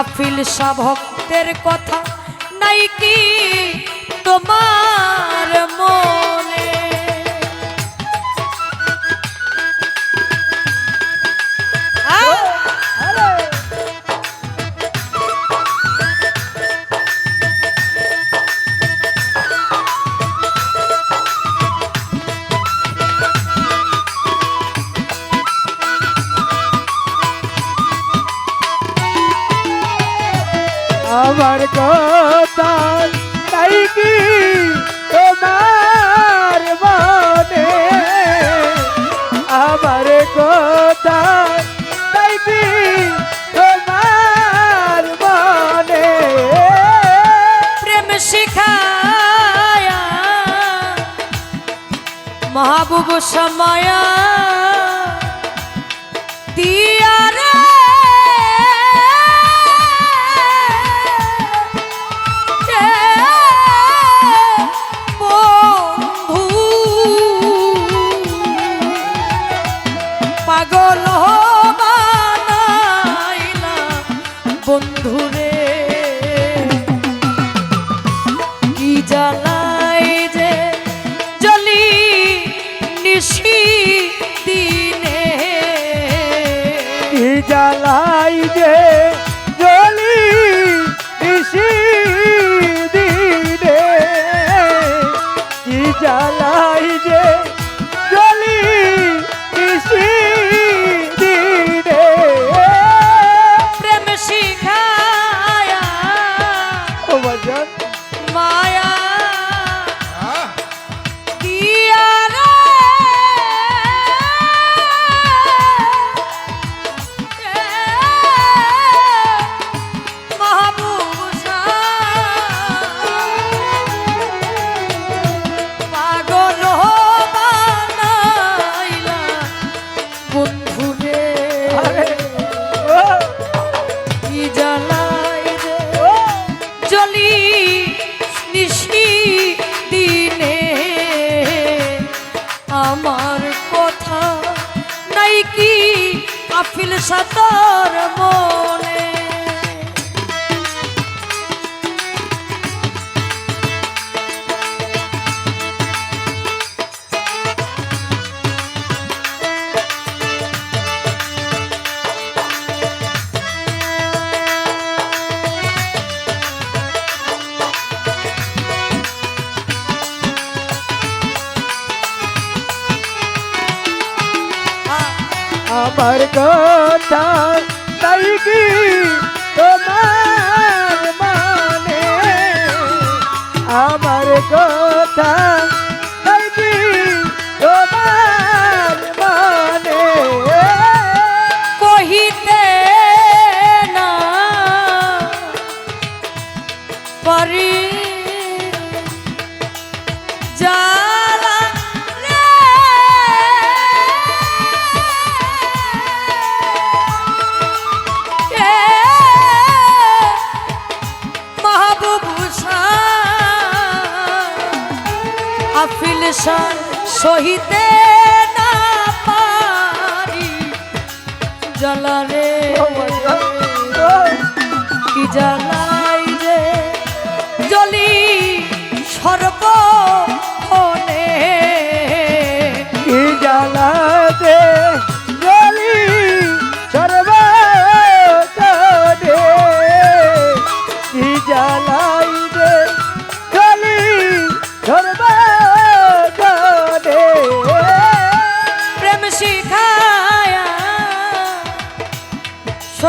Awful সব ভক্তের কথা। নাই কি তোমার মনে? আমার কথা, তাই কি তোমার মনে? আমার কথা, তাই কি তোমার মনে? প্রেম শিখায়া, মাহবুব সময়া দিনে সাতার মনে আমার কথা তাই কি তোমার মানে? আমার কথা শান সহিতে না পারি। জ্বালারে কি জ্বালাই যে জলি সর্বক্ষণে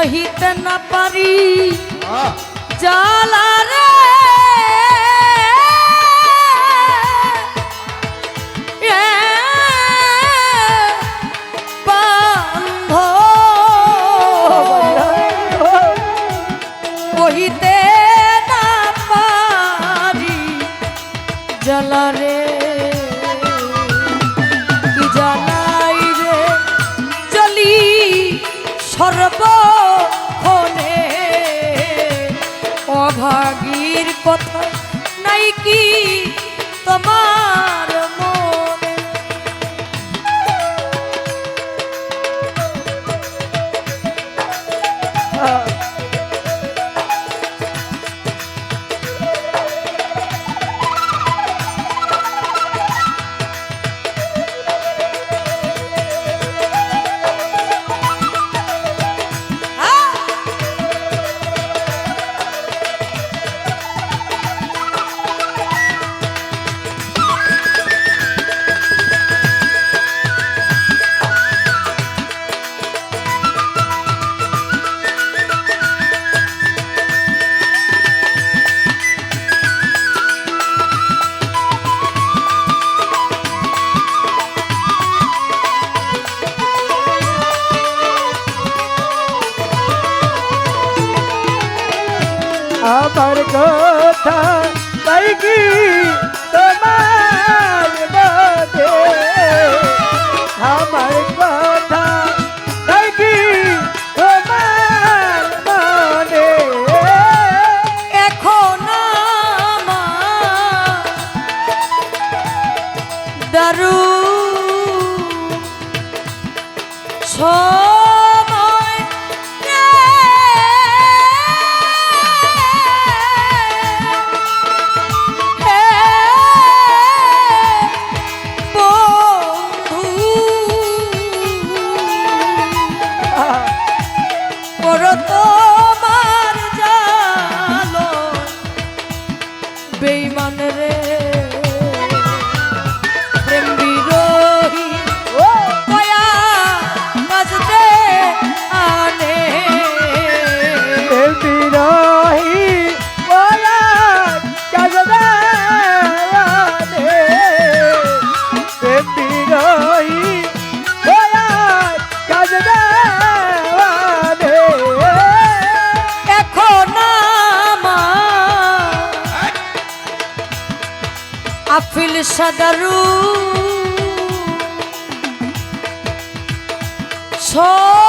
সহিত না পারি জ্বালা দারু আফিল সাদারু। সময়